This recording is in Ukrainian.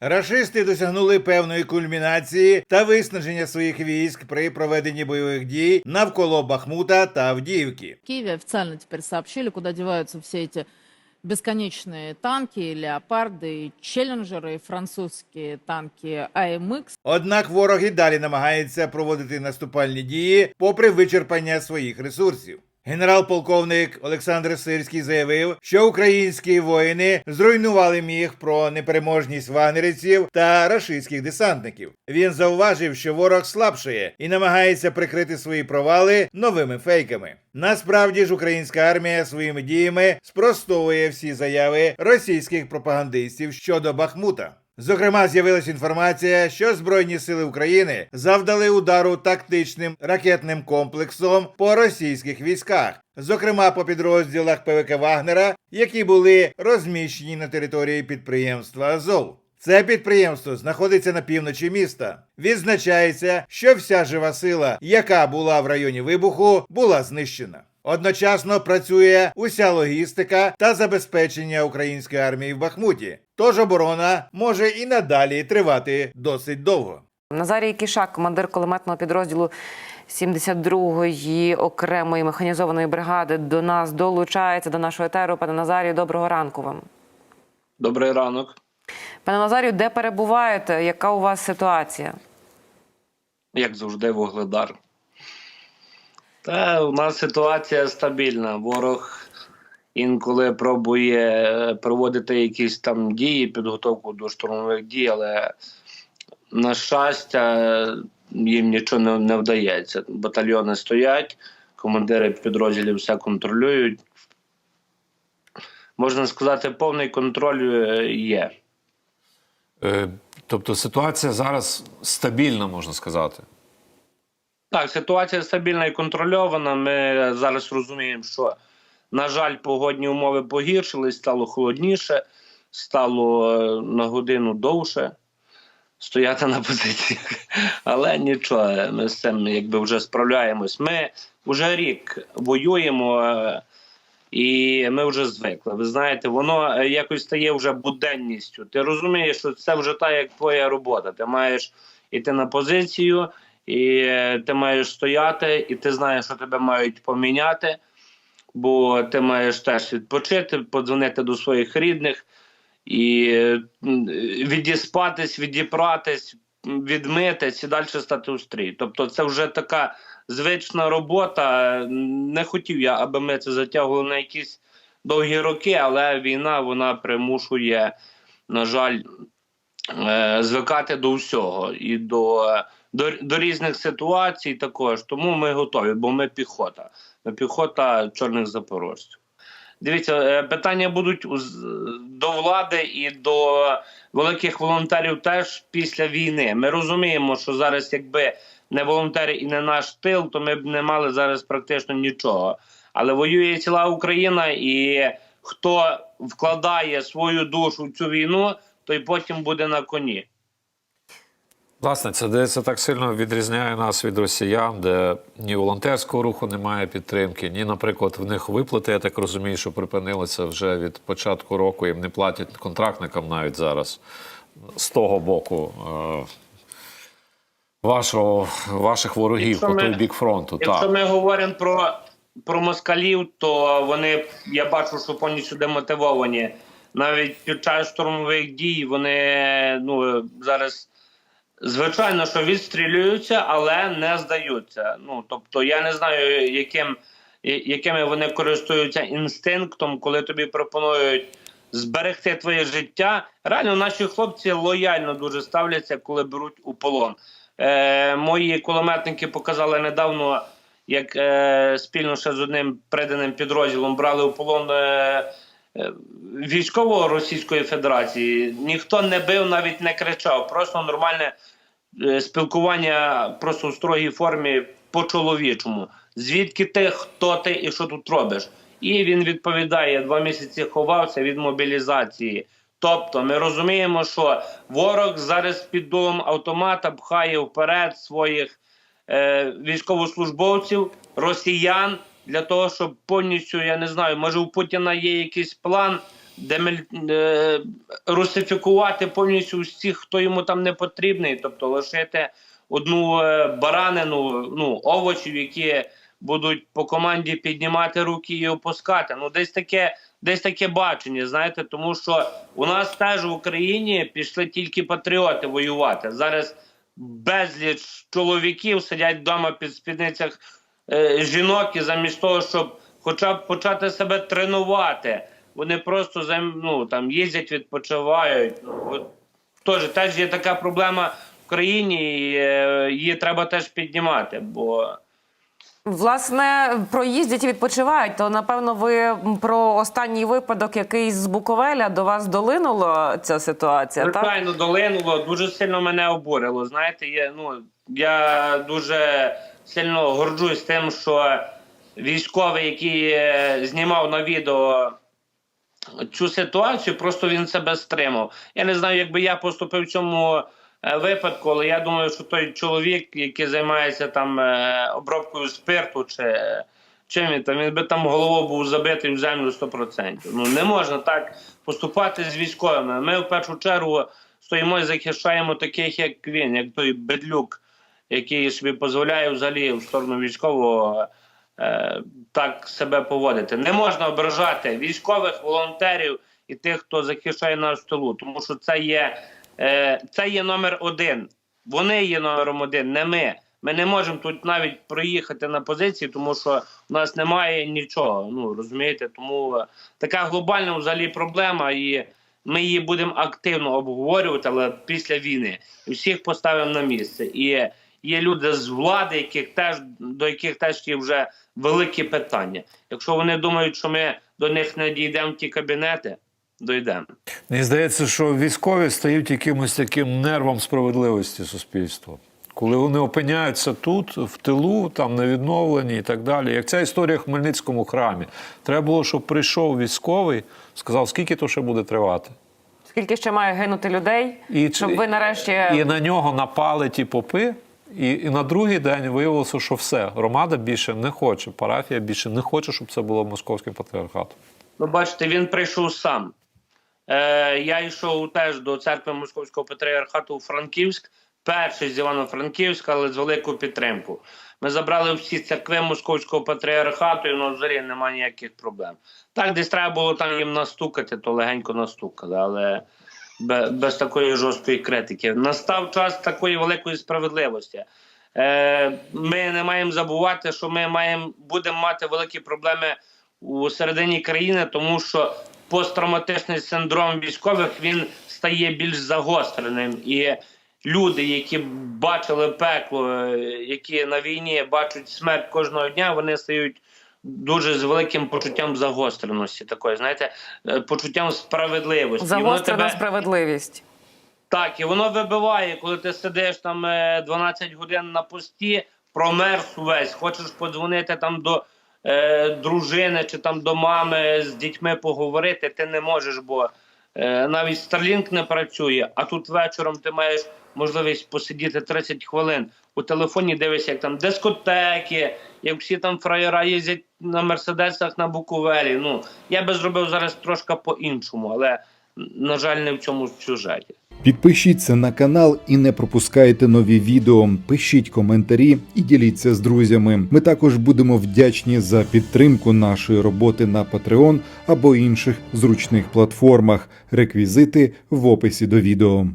Рашисти досягнули певної кульмінації та виснаження своїх військ при проведенні бойових дій навколо Бахмута та Авдіївки. В Киеве официально теперь сообщили, куда деваются все эти бесконечные танки, леопарды, челленджеры, французские танки АМХ. Однак ворог і далі намагається проводити наступальні дії попри вичерпання своїх ресурсів. Генерал-полковник Олександр Сирський заявив, що українські воїни зруйнували міг про непереможність вагнерівців та рашистських десантників. Він зауважив, що ворог слабшає і намагається прикрити свої провали новими фейками. Насправді ж українська армія своїми діями спростовує всі заяви російських пропагандистів щодо Бахмута. Зокрема, з'явилася інформація, що Збройні сили України завдали удару тактичним ракетним комплексом по російських військах, зокрема по підрозділах ПВК Вагнера, які були розміщені на території підприємства Азов. Це підприємство знаходиться на півночі міста. Відзначається, що вся жива сила, яка була в районі вибуху, була знищена. Одночасно працює уся логістика та забезпечення української армії в Бахмуті. Тож оборона може і надалі тривати досить довго. Назарій Кішак, командир кулеметного підрозділу 72-ї окремої механізованої бригади, до нас долучається до нашого етеру. Пане Назарію, доброго ранку вам. Добрий ранок. Пане Назарію, де перебуваєте? Яка у вас ситуація? Як завжди, вугледар. Та у нас ситуація стабільна. Ворог інколи пробує е, проводити якісь там дії, підготовку до штурмових дій, але на щастя, їм нічого не, не вдається. Батальйони стоять, командири підрозділів все контролюють. Можна сказати, повний контроль е, є. Е, Тобто ситуація зараз стабільна, можна сказати. Так, ситуація стабільна і контрольована. Ми зараз розуміємо, що, на жаль, погодні умови погіршились, стало холодніше, стало е, на годину довше стояти на позиціях. Але нічого, ми з цим якби вже справляємось. Ми вже рік воюємо. е, І ми вже звикли. Ви знаєте, воно е, якось стає вже буденністю. Ти розумієш, що це вже та як твоя робота. Ти маєш іти на позицію, і е, ти маєш стояти, і ти знаєш, що тебе мають поміняти, бо ти маєш теж відпочити, подзвонити до своїх рідних і відіспатись, відіпратись, відмитись і далі стати у стрій. Тобто, це вже така звична робота. Не хотів я, аби ми це затягували на якісь довгі роки, але війна вона примушує, на жаль, е, звикати до всього і до, до, до різних ситуацій також. Тому ми готові, бо ми піхота. Ми піхота чорних запорожців. Дивіться, е, питання будуть до влади і до великих волонтерів теж після війни. Ми розуміємо, що зараз, якби не волонтери і не наш тил, то ми б не мали зараз практично нічого. Але воює ціла Україна, і хто вкладає свою душу в цю війну, той потім буде на коні. Власне, це де це так сильно відрізняє нас від росіян, де ні волонтерського руху немає підтримки, ні, наприклад, в них виплати, я так розумію, що припинилися вже від початку року, їм не платять контрактникам навіть зараз з того боку е, вашого, ваших ворогів Якщо по ми- той бік фронту. Якщо Так. ми говоримо про, про москалів, то вони я бачу, що повністю демотивовані. Навіть під час штурмових дій вони ну зараз звичайно, що відстрілюються, але не здаються. Ну тобто, я не знаю, яким якими вони користуються інстинктом, коли тобі пропонують зберегти твоє життя. Реально, наші хлопці лояльно дуже ставляться, коли беруть у полон. Е, мої кулеметники показали недавно, як е, спільно ще з одним приданим підрозділом брали у полон. Е, Військового Російської Федерації ніхто не бив, навіть не кричав. Просто нормальне е, спілкування, просто в строгій формі по-чоловічому. Звідки ти, хто ти і що тут робиш? І він відповідає: два місяці ховався від мобілізації. Тобто, ми розуміємо, що ворог зараз під дулом автомата пхає вперед своїх е, військовослужбовців, росіян для того, щоб повністю я не знаю, може у Путіна є якийсь план деміль- е, русифікувати повністю всіх, хто йому там не потрібний, тобто лишити одну е, баранину, ну, овочів, які будуть по команді піднімати руки і опускати. Ну, десь таке, десь таке бачення, знаєте, тому що у нас теж в Україні пішли тільки патріоти воювати. Зараз безліч чоловіків сидять вдома під спідницях жінок, і замість того, щоб хоча б почати себе тренувати, вони просто ну, там їздять, відпочивають. Ну, от, теж, теж є така проблема в країні, і е, її треба теж піднімати. Бо Власне, про їздять і відпочивають, то напевно ви про останній випадок, який з Буковеля до вас долинула ця ситуація, звичайно долинуло, дуже сильно мене обурило. Знаєте, я, ну, я дуже сильно горджусь тим, що військовий, який е, знімав на відео цю ситуацію, просто він себе стримав. Я не знаю, якби я поступив в цьому е, випадку, але я думаю, що той чоловік, який займається там е, обробкою спирту чи чим він там, він би там головою був забитий в землю 100%. Ну не можна так поступати з військовими. Ми в першу чергу стоїмо і захищаємо таких, як він, як той бедлюк, який собі дозволяє взагалі в сторону військового е, так себе поводити. Не можна ображати військових, волонтерів і тих, хто захищає наш тилу, тому що це є, е, це є номер один. Вони є номером один, не ми. Ми не можемо тут навіть проїхати на позиції, тому що в нас немає нічого. Ну розумієте, тому е, така глобальна взагалі проблема, і ми її будемо активно обговорювати, але після війни всіх поставимо на місце. І є люди з влади, яких теж до яких теж є вже великі питання. Якщо вони думають, що ми до них не дійдемо в ті кабінети, дійдемо. Мені здається, що військові стають якимось таким нервом справедливості суспільства. Коли вони опиняються тут, в тилу, там на відновленні і так далі. Як ця історія в Хмельницькому храмі. Треба було, щоб прийшов військовий, сказав, скільки то ще буде тривати. Скільки ще має гинути людей, І, щоб ви нарешті і на нього напали ті попи. І, і на другий день виявилося, що все, громада більше не хоче, парафія більше не хоче, щоб це було московським патріархатом. Ну, бачите, він прийшов сам. Е, я йшов теж до церкви Московського патріархату у Франківськ, перший з Івано-Франківська, але з велику підтримку. Ми забрали всі церкви Московського патріархату, і ну, взагалі немає ніяких проблем. Так, десь треба було там їм настукати, то легенько настукали, але без, такої жорсткої критики. Настав час такої великої справедливості. Е, ми не маємо забувати, що ми маємо будемо мати великі проблеми у середині країни, тому що посттравматичний синдром військових він стає більш загостреним. І люди, які бачили пекло, е, які на війні бачать смерть кожного дня, вони стають дуже з великим почуттям загостреності, такої, знаєте, е, почуттям справедливості. Загострена тебе- справедливість. так, і воно вибиває, коли ти сидиш там е, 12 годин на пості, промерз увесь, хочеш подзвонити там до е, дружини чи там до мами з дітьми поговорити, ти не можеш, бо е, навіть Starlink не працює, а тут вечором ти маєш можливість посидіти 30 хвилин. У телефоні дивишся, як там дискотеки, як всі там фраєра їздять на мерседесах на Буковелі. Ну, я би зробив зараз трошки по-іншому, але, на жаль, не в цьому сюжеті. Підпишіться на канал і не пропускайте нові відео. Пишіть коментарі і діліться з друзями. Ми також будемо вдячні за підтримку нашої роботи на Patreon або інших зручних платформах. Реквізити в описі до відео.